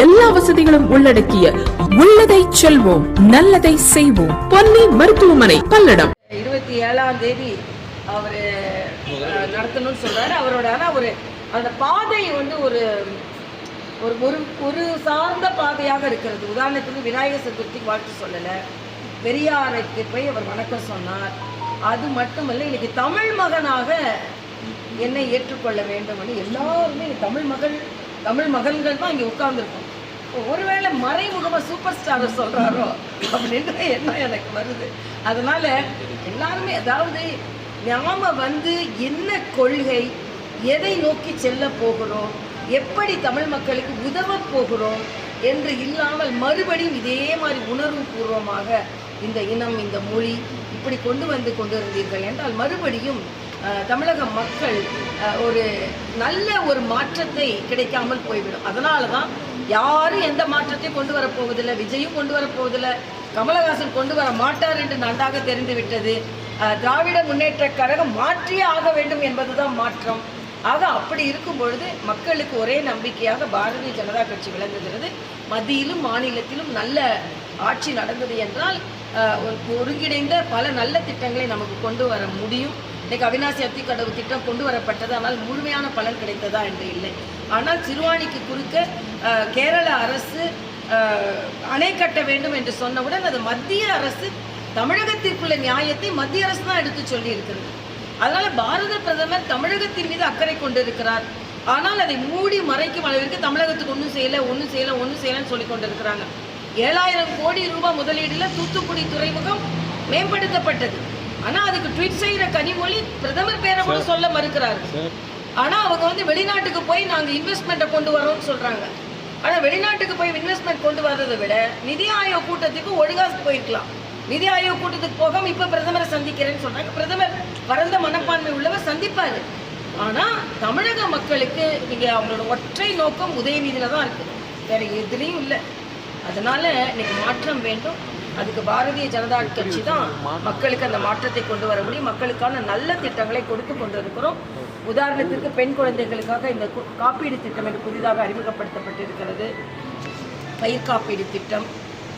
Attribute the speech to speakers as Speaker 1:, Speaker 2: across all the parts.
Speaker 1: எல்லா வசதிகளும் உள்ளடக்கிய உள்ளதை செல்வோம் நல்லதை செய்வோம். பொன்னி மருத்துவமனை பல்லடம்.
Speaker 2: இருபத்தி ஏழாம் தேதி அவர் நடத்தணும்னு சொல்றாரு. அவரோட ஆனா ஒரு அந்த பாதை வந்து ஒரு ஒரு ஒரு ஒரு சார்ந்த பாதையாக இருக்கிறது. உதாரணத்துக்கு விநாயகர் சதுர்த்திக்கு வாழ்த்து சொல்லலை. பெரியாருக்கு போய் அவர் வணக்கம் சொன்னார். அது மட்டுமல்ல இன்னைக்கு தமிழ் மகனாக என்னை ஏற்றுக்கொள்ள வேண்டும்னு எல்லாருமே தமிழ் மகள் தமிழ் மகன்கள் தான் இங்கே உட்கார்ந்துருக்கோம். ஒருவேளை மறைமுகமா சூப்பர் ஸ்டார் சொல்றாரோ அப்படின்ற எண்ணம் எனக்கு வருது. அதனால எல்லாருமே அதாவது நாம வந்து என்ன கொள்கை எதை நோக்கி செல்ல போகிறோம் எப்படி தமிழ் மக்களுக்கு உதவ போகிறோம் என்று இல்லாமல் மறுபடியும் இதே மாதிரி உணர்வு பூர்வமாக இந்த இனம் இந்த மொழி இப்படி கொண்டு வந்து கொண்டு இருந்தீர்கள் என்றால் மறுபடியும் தமிழக மக்கள் ஒரு நல்ல ஒரு மாற்றத்தை கிடைக்காமல் போய்விடும். அதனால தான் யாரும் எந்த மாற்றத்தையும் கொண்டு வரப்போவதில்லை. விஜயும் கொண்டு வரப்போவதில்லை. கமலஹாசன் கொண்டு வர மாட்டார் என்று நன்றாக தெரிந்துவிட்டது திராவிட முன்னேற்ற கழகம் மாற்றியே ஆக வேண்டும் என்பதுதான் மாற்றம். ஆக அப்படி இருக்கும் பொழுது மக்களுக்கு ஒரே நம்பிக்கையாக பாரதிய ஜனதா கட்சி விளங்குகிறது. மத்தியிலும் மாநிலத்திலும் நல்ல ஆட்சி நடந்தது என்றால் ஒரு ஒருங்கிணைந்த பல நல்ல திட்டங்களை நமக்கு கொண்டு வர முடியும். இன்னைக்கு அவினாசி அத்திக்கடவு திட்டம் கொண்டு வரப்பட்டது. ஆனால் முழுமையான பலன் கிடைத்ததா என்று இல்லை. ஆனால் சிறுவாணிக்கு குறுக்க கேரள அரசு அணை கட்ட வேண்டும் என்று சொன்னவுடன் அது மத்திய அரசு தமிழகத்திற்குள்ள நியாயத்தை மத்திய அரசு தான் எடுத்து சொல்லி இருக்கிறது அதனால பாரத பிரதமர் தமிழகத்தின் மீது அக்கறை கொண்டிருக்கிறார். ஆனால் அதை மூடி மறைக்கும் அளவிற்கு தமிழகத்துக்கு ஒன்றும் செய்யலை ஒன்றும் செய்யலை ஒன்றும் செய்யலைன்னு சொல்லி கொண்டிருக்கிறாங்க. ஏழாயிரம் கோடி ரூபாய் முதலீடுல தூத்துக்குடி துறைமுகம் மேம்படுத்தப்பட்டது. ஆனா அதுக்கு ட்வீட் செய்யற கனிமொழி பிரதமர் பேரை கூட சொல்ல மறுக்கிறாரு. ஆனா அவங்க வந்து வெளிநாட்டுக்கு போய் நாங்க இன்வெஸ்ட்மெண்ட்டை கொண்டு வரோம்னு சொல்றாங்க. ஆனா வெளிநாட்டுக்கு போய் இன்வெஸ்ட்மெண்ட் கொண்டு வர்றதை விட நிதி ஆயோக் கூட்டத்துக்கு ஒழுங்கா போயிருக்கலாம். நிதி ஆயோக் கூட்டத்துக்கு போகாம இப்ப பிரதமரை சந்திக்கிறேன்னு சொன்னாங்க பிரதமர் பரந்த மனப்பான்மை உள்ளவர் சந்திப்பாரு. ஆனா தமிழக மக்களுக்கு இங்க அவங்களோட ஒற்றை நோக்கம் உதயநிதியில தான் இருக்கு. வேற எதுலயும் இல்லை. அதனால இன்னைக்கு மாற்றம் வேண்டும். அதுக்கு பாரதிய ஜனதா கட்சி தான் மக்களுக்கு அந்த மாற்றத்தை கொண்டு வர முடியும். மக்களுக்கான நல்ல திட்டங்களை கொடுத்து கொண்டு இருக்கிறோம் உதாரணத்திற்கு பெண் குழந்தைகளுக்காக இந்த கு- காப்பீடு திட்டம் என்று புதிதாக அறிமுகப்படுத்தப்பட்டிருக்கிறது. பயிர் காப்பீடு திட்டம்.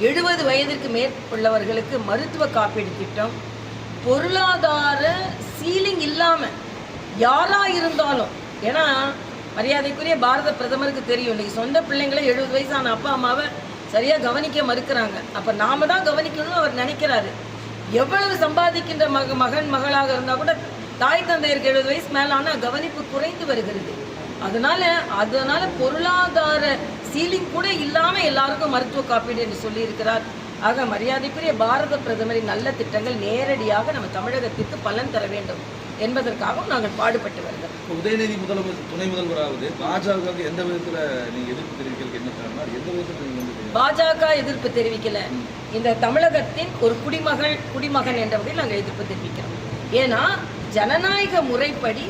Speaker 2: எழுபது வயதிற்கு மேற்புள்ளவர்களுக்கு மருத்துவ காப்பீடு திட்டம். பொருளாதார சீலிங் இல்லாமல் யாராக இருந்தாலும் ஏன்னா மரியாதைக்குரிய பாரத பிரதமருக்கு தெரியும். இன்னைக்கு சொந்த பிள்ளைங்களை எழுபது வயசான அப்பா அம்மாவை சரியா கவனிக்க மறுக்கிறாங்க. அப்ப நாம தான் கவனிக்கணும்னு அவர் நினைக்கிறாரு. எவ்வளவு சம்பாதிக்கின்ற மக மகன் மகளாக இருந்தா கூட தாய் தந்தையருக்கு எழுபது வயசு மேல ஆனா கவனிப்பு குறைந்து வருகிறது. அதனால அதனால பொருளாதார சீலிங் கூட இல்லாம எல்லாருக்கும் மருத்துவ காப்பீடு என்று சொல்லி இருக்கிறார் ஆக மரியாதைக்குரிய பாரத பிரதமரின் நல்ல திட்டங்கள் நேரடியாக நம்ம தமிழகத்திற்கு பலன் தர வேண்டும் என்பதற்காகவும் நாங்கள் பாடுபட்டு வருகிறோம்.
Speaker 3: உதயநிதி முதலமைச்சர் துணை முதல்வராவது பாஜகவுக்கு எந்த விதத்துல நீங்க எதிர்ப்பு தெரிவிக்கிறதுக்கு என்ன காரணம்? எந்த விதத்துல
Speaker 2: பாஜக எதிர்ப்பு தெரிவிக்கல. இந்த தமிழகத்தின் ஒரு குடிமகள் குடிமகன் என்ற வகையில் நாங்கள் எதிர்ப்பு தெரிவிக்கிறோம். ஏன்னா ஜனநாயக முறைப்படி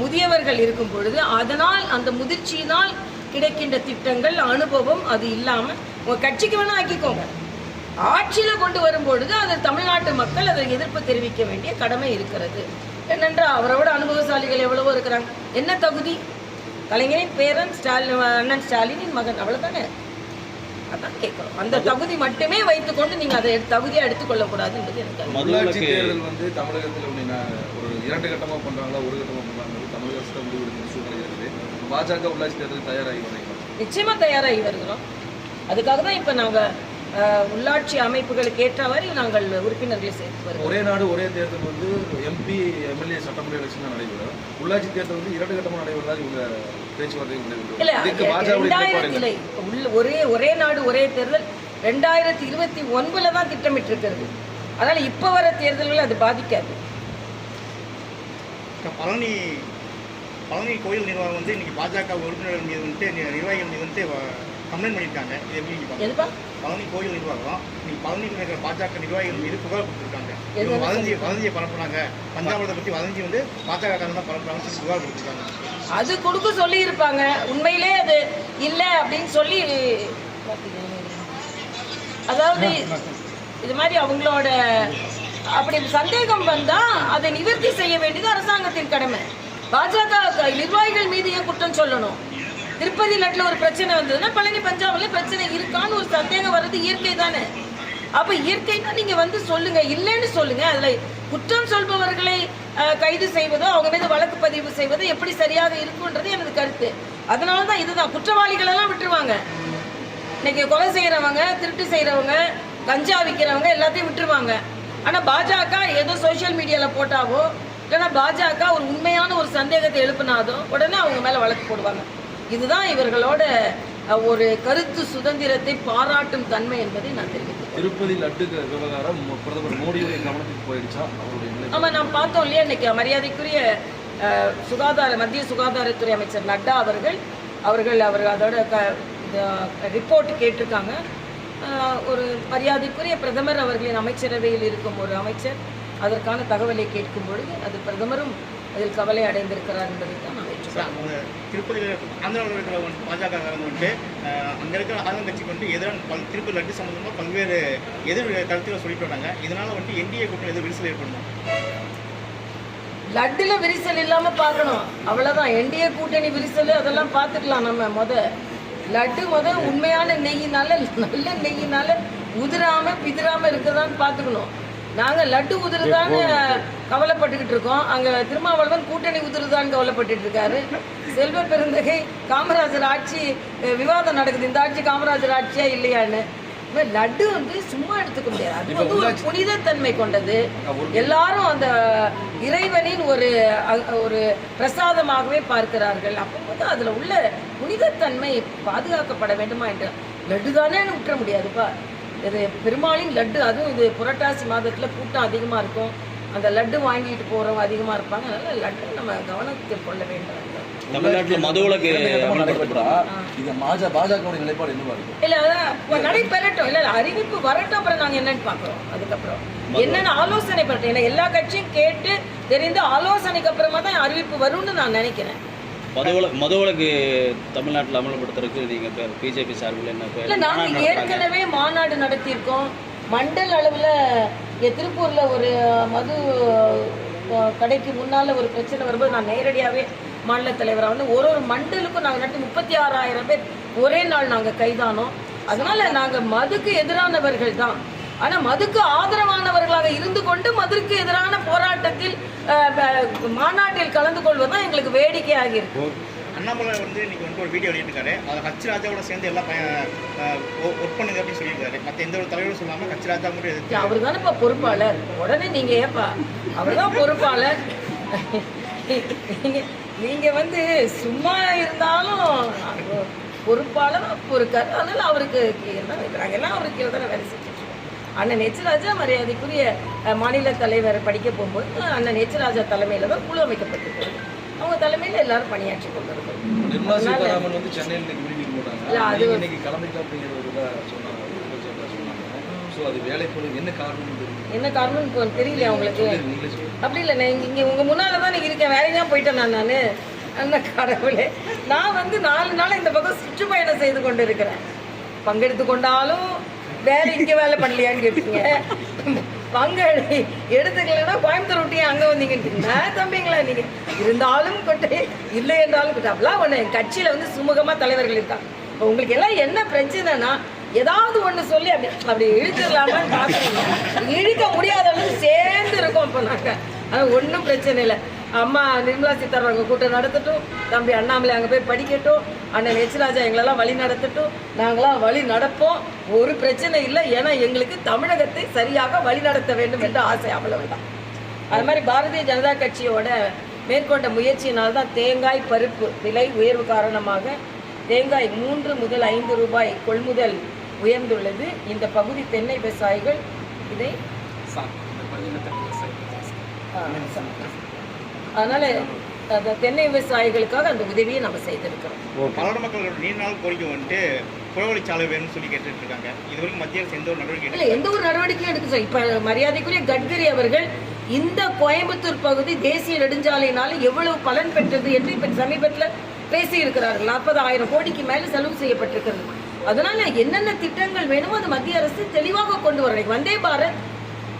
Speaker 2: முதியவர்கள் இருக்கும் பொழுது அதனால் அந்த முதிர்ச்சியினால் கிடைக்கின்ற திட்டங்கள் அனுபவம் அது இல்லாமல் உங்க கட்சிக்கு வேணா ஆக்கிக்கோங்க. ஆட்சியில கொண்டு வரும் பொழுது அது தமிழ்நாட்டு மக்கள் அதை எதிர்ப்பு தெரிவிக்க வேண்டிய கடமை இருக்கிறது. ஏனென்றால் அவரோட அனுபவசாலிகள் எவ்வளவோ இருக்கிறாங்க. என்ன தகுதி? கலைஞரின் பேரன் ஸ்டாலின் அண்ணன் ஸ்டாலினின் மகன் அவ்வளவுதானே? அதான் கேட்குறோம் அந்த தகுதி மட்டுமே வைத்துக்கொண்டு நீங்க அதை தகுதியா எடுத்துக்கொள்ளக்கூடாது என்பது எனக்கு.
Speaker 3: உள்ளாட்சி தேர்தல் வந்து தமிழகத்தில் ஒரு இரண்டு கட்டமா பண்றாங்களா ஒரு கட்டமா பண்றாங்க தமிழக அரசு தான் முடிவு எடுக்கிற சூழ்நிலை இருக்குது. பாஜக உள்ளாட்சி தேர்தல் தயாராகி வரைக்கும்
Speaker 2: நிச்சயமா தயாராகி வருகிறோம். அதுக்காக தான் இப்ப நாங்க உள்ளாட்சி அமைப்புகளுக்கு ஏற்றவாறு நாங்கள் உறுப்பினர்களை சேர்த்து வருகிறோம்.
Speaker 3: ஒரே நாடு ஒரே தேர்தல் வந்து எம்பி எம்எல்ஏ சட்டமன்ற எலெக்ஷன் நடைபெறும். உள்ளாட்சி தேர்தல் வந்து இரண்டு கட்டமா நடைபெறதா இவங்க பேச்சுவார்த்தை
Speaker 2: ஒரே ஒரே நாடு ஒரே தேர்தல் ரெண்டாயிரத்தி இருபத்தி ஒன்பதுல தான் திட்டமிட்டு இருக்கிறது அதனால இப்ப வர தேர்தல்கள் அது பாதிக்காது.
Speaker 4: பழனி பழனி கோயில் நிர்வாகம் வந்து இன்னைக்கு பாஜக உறுப்பினர்கள் மீது வந்துட்டு நிர்வாகிகள் மீது வந்துட்டு கம்ப்ளைண்ட் பண்ணியிருக்காங்க. இது எப்படி பழனி கோயில் நிர்வாகம். இன்னைக்கு இருக்கிற பாஜக நிர்வாகிகள் மீது புகார் கொடுத்துருக்காங்க. இவங்க வதந்தி வதந்தியை பரப்புறாங்க. பஞ்சாபத்தை பத்தி வதந்தி வந்து பாஜக தான் பரப்புறாங்கன்னு சொல்லி புகார் கொடுத்துருக்காங்க.
Speaker 2: அது கொடுக்க சொல்லி இருப்பாங்க உண்மையிலே அது இல்லை அப்படின்னு சொல்லி அதாவது இது மாதிரி அவங்களோட அப்படி சந்தேகம் வந்தா அதை நிவர்த்தி செய்ய வேண்டியது அரசாங்கத்தின் கடமை. பாஜக நிர்வாகிகள் மீது ஏன் குற்றம் சொல்லணும்? திருப்பதி நாட்டில் ஒரு பிரச்சனை வந்ததுன்னா பழனி பஞ்சாபில் பிரச்சனை இருக்கான்னு ஒரு சந்தேகம் வர்றது இயற்கை தானே. அப்போ இயற்கைன்னா நீங்கள் வந்து சொல்லுங்கள் இல்லைன்னு சொல்லுங்கள் அதில் குற்றம் சொல்பவர்களை கைது செய்வதோ அவங்க மீது வழக்கு பதிவு செய்வதோ எப்படி சரியாக இருக்குன்றது எனது கருத்து. அதனால தான் இதுதான். குற்றவாளிகளெல்லாம் விட்டுருவாங்க. இன்னைக்கு கொலை செய்கிறவங்க திருட்டு செய்கிறவங்க கஞ்சா விற்கிறவங்க எல்லாத்தையும் விட்டுருவாங்க. ஆனால் பாஜக ஏதோ சோஷியல் மீடியாவில் போட்டாவோ இல்லைன்னா பாஜக ஒரு உண்மையான ஒரு சந்தேகத்தை எழுப்பினாதோ உடனே அவங்க மேலே வழக்கு போடுவாங்க. இதுதான் இவர்களோட ஒரு கருத்து சுதந்திரத்தை பாராட்டும் தன்மை என்பதை நான் தெரிவிக்கிறேன்
Speaker 3: திருப்பதி லட்டு விவகாரம் பிரதமர் மோடியுடைய கவனத்துக்கு போயிடுச்சா? அவருடைய நிலை
Speaker 2: ஆமா நாம் பார்த்தோம் இல்லையா இன்னைக்கு? மரியாதைக்குரிய சுகாதார மத்திய சுகாதாரத்துறை அமைச்சர் நட்டா அவர்கள் அவர்கள் அவர் அதோட ரிப்போர்ட் கேட்டிருக்காங்க. ஒரு மரியாதைக்குரிய பிரதமர் அவர்களின் அமைச்சரவையில் இருக்கும் ஒரு அமைச்சர் அதற்கான தகவலை கேட்கும் பொழுது அது பிரதமரும் அதில் கவலை அடைந்திருக்கிறார் என்பதை தான் நான் ஏற்றுக்கிறேன்
Speaker 4: அவங்க ஆந்திராவில் இருக்கிற பாஜக வந்துட்டு அஹ், அங்க இருக்கிற ஆளுங்கட்சிக்கு வந்து எதிரான பல் திருப்பதி லட்டு சம்பந்தமா பல்வேறு எதிர் கருத்துக்களை சொல்லிட்டு வராங்க. இதனால வந்துட்டு என்டிஏ கூட்டணி எதுவும் விரிசல் ஏற்படணும்?
Speaker 2: லட்டுல விரிசல் இல்லாம பார்க்கணும். அவ்வளவுதான். என்டிஏ கூட்டணி விரிசல் அதெல்லாம் பார்த்துக்கலாம் நம்ம முத. லட்டு முத உண்மையான நெய்யினால நல்ல நெய்யினால உதிராம பிதிராம இருக்குதான்னு பார்த்துக்கணும். நாங்க லட்டு உதிருதான்னு கவலைப்பட்டுக்கிட்டு இருக்கோம். அங்க திருமாவளவன் கூட்டணி உதிருதான்னு கவலைப்பட்டுட்டு இருக்காரு. செல்வ பெருந்தகை காமராஜர் ஆட்சி விவாதம் நடக்குது. இந்த ஆட்சி காமராஜர் ஆட்சியா இல்லையான்னு. லட்டு வந்து சும்மா எடுத்துக்க முடியாது. அது வந்து ஒரு புனிதத்தன்மை கொண்டது. எல்லாரும் அந்த இறைவனின் ஒரு ஒரு பிரசாதமாகவே பார்க்கிறார்கள். அப்போது அதுல உள்ள புனிதத்தன்மை பாதுகாக்கப்பட வேண்டுமா என்று. லட்டு தானே விட்டுற முடியாதுப்பா. இது பெருமாளின் லட்டு அதுவும் இது புரட்டாசி மாதத்துல கூட்டம் அதிகமா இருக்கும். அந்த லட்டு வாங்கிட்டு போறவங்க அதிகமா இருப்பாங்க. அதனால லட்டு நம்ம கவனத்தில் கொள்ள வேண்டும்.
Speaker 5: தமிழ்நாட்டில் மதுவிலக்கு
Speaker 3: இரண்டு கட்டமா
Speaker 5: அமல்படுத்தப்பட்டா
Speaker 3: நடைபெற்றா இது மாஜா பாஜகவுடைய நிலைப்பாடு என்னவா இருக்கும்
Speaker 2: இல்ல அதான் நடைபெறட்டும். இல்ல அறிவிப்பு வரட்டும். அப்புறம் நாங்க என்னன்னு பாக்குறோம் அதுக்கப்புறம். என்னன்னு ஆலோசனை ஏன்னா எல்லா கட்சியும் கேட்டு தெரிந்து ஆலோசனைக்கு அப்புறமா தான் அறிவிப்பு வரும்னு நான் நினைக்கிறேன்.
Speaker 5: மதுவிலக்கு மதுவிலக்கு தமிழ்நாட்டில் அமல்படுத்துறதுக்கு நீங்கள் பிஜேபி சார்பில் என்ன
Speaker 2: இல்ல ஏற்கனவே மாநாடு நடத்தியிருக்கோம். மண்டல் அளவில் திருப்பூரில் ஒரு மது கடைக்கு முன்னால் ஒரு பிரச்சனை வரும்போது நான் நேரடியாவே மாநில தலைவராக வந்து ஒரு ஒரு மண்டலுக்கும் நாங்கள் நட்டு முப்பத்தி ஆறாயிரம் பேர் ஒரே நாள் நாங்கள் கைதானோம். அதனால நாங்கள் மதுக்கு எதிரானவர்கள் தான். ஆனா மதுக்கு ஆதரவானவர்களாக இருந்து கொண்டு மதுக்கு எதிரான போராட்டத்தில் மாநாட்டில் கலந்து கொள்வதுதான் எங்களுக்கு வேடிக்கையாகி இருக்கு.
Speaker 4: அண்ணாமலை வந்து இன்னைக்கு வந்து ஒரு வீடியோ வெளியிட்டிருக்காரு. அதில் ஹச் ராஜாவோட சேர்ந்து எல்லாம் ஒர்க் பண்ணுங்க அப்படின்னு சொல்லியிருக்காரு. மற்ற எந்த ஒரு தலைவரும் சொல்லாமல் ஹச் ராஜா மட்டும் எதிர்த்து
Speaker 2: அவர் தானேப்பா பொறுப்பாளர். உடனே நீங்க ஏப்பா? அவர் தான் பொறுப்பாளர். நீங்க வந்து சும்மா இருந்தாலும் அவர் பொறுப்பாளர் அப்போ அதனால அவருக்கு கீழே தான் எல்லாம் அவருக்கு கீழே தானே வேலை செஞ்சுட்டு அண்ணன் நேச்சராஜா மரியாதைக்குரிய மாநில தலைவர் படிக்க போகும்போது அண்ணன் நேச்சராஜா தலைமையில தான் குழு அமைக்கப்பட்டிருக்கிறது அவங்க தலைமையில எல்லாரும் பணியாற்றி கொண்டிருக்கிறோம்
Speaker 3: நிர்மலா
Speaker 2: அதனால-
Speaker 3: சீதாராமன் வந்து சென்னையில் இன்னைக்கு மீட்டிங்
Speaker 2: இல்ல, அது-
Speaker 3: இன்னைக்கு கிளம்பிட்டு அப்படிங்கிற ஒரு இதாக சொன்னாங்க. குற்றச்சாட்டா சொன்னாங்க. ஸோ அது வேலைப்பொழுது என்ன காரணம்
Speaker 2: என்ன காரணம்
Speaker 3: சொல்லுங்க
Speaker 2: அப்படி இல்லை நான் இங்கே உங்கள் முன்னால் தான் இருக்கேன். வேற எங்கேயா போயிட்டேன் நான் நான். அந்த கடவுளே. நான் வந்து நாலு நாள் இந்த பக்கம் சுற்றுப்பயணம் செய்து கொண்டு இருக்கிறேன் பங்கெடுத்து கொண்டாலும் வேற இங்கே வேலை பண்ணலையான்னு கேட்பீங்க பங்காளி எடுத்துக்கலன்னா கோயம்புத்தூர் விட்டு அங்கே வந்தீங்கன்னு தம்பிங்களா நீங்கள் இருந்தாலும் கொட்டை இல்லை என்றாலும் கொட்டை. அப்படிலாம் ஒன்று என் கட்சியில் வந்து சுமூகமாக தலைவர்கள் இருக்காங்க. இப்போ உங்களுக்கு எல்லாம் என்ன பிரச்சனைனா ஏதாவது ஒன்று சொல்லி அப்படி அப்படி இழுத்துடலாமான்னு பார்க்குறீங்க. இழுக்க முடியாத அளவுக்கு சேர்ந்து இருக்கோம் இப்போ நாங்கள் ஆனால் ஒன்றும் பிரச்சனை இல்லை. அம்மா நிர்மலா சீதாராமன் கூட்டம் நடத்தட்டும். தம்பி அண்ணாமலை அங்கே போய் படிக்கட்டும். அண்ணன் எச்ராஜா எங்களெல்லாம் வழி நடத்தட்டும். நாங்களாம் வழி நடப்போம். ஒரு பிரச்சனை இல்லை. ஏன்னா எங்களுக்கு தமிழகத்தை சரியாக வழி நடத்த வேண்டும் என்ற ஆசை அவ்வளவுதான். அது மாதிரி பாரதிய ஜனதா கட்சியோட மேற்கொண்ட முயற்சியினால் தான் தேங்காய் பருப்பு விலை உயர்வு காரணமாக தேங்காய் மூன்று முதல் ஐந்து ரூபாய் கொள்முதல் உயர்ந்துள்ளது. இந்த பகுதி தென்னை விவசாயிகள் இதை அதனால அந்த தென்னை விவசாயிகளுக்காக அந்த உதவியை நம்ம செய்திருக்கிறோம்.
Speaker 4: பலர மக்களோட நீண்ட நாள் கோரிக்கை வந்துட்டு புறவழிச்சாலை வேணும்னு சொல்லி கேட்டுட்டு இருக்காங்க இது வரைக்கும் மத்திய அரசு எந்த ஒரு நடவடிக்கை
Speaker 2: இல்ல எந்த ஒரு நடவடிக்கையும் எடுக்க இப்ப மரியாதைக்குரிய கட்கரி அவர்கள் இந்த கோயம்புத்தூர் பகுதி தேசிய நெடுஞ்சாலையினால எவ்வளவு பலன் பெற்றது என்று இப்ப சமீபத்துல பேசி இருக்கிறார்கள் நாற்பதாயிரம் கோடிக்கு மேல செலவு செய்யப்பட்டிருக்கிறது. அதனால என்னென்ன திட்டங்கள் வேணுமோ அது மத்திய அரசு தெளிவாக கொண்டு வரணும். வந்தே பாரத்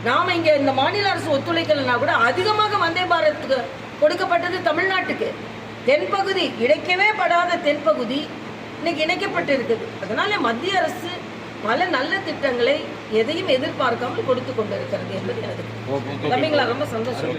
Speaker 2: நாம இங்க இந்த மாநில அரசு ஒத்துழைக்கலைன்னா கூட அதிகமாக வந்தே பாரத்துக்கு கொடுக்கப்பட்டது தமிழ்நாட்டுக்கு. தென்பகுதி இணைக்கவே படாத தென்பகுதி இன்னைக்கு இணைக்கப்பட்டு இருக்குது அதனால மத்திய அரசு பல நல்ல திட்டங்களை எதையும் எதிர்பார்க்காமல் கொடுத்து கொண்டிருக்கிறது என்பது எனக்கு ரொம்ப சந்தோஷம்.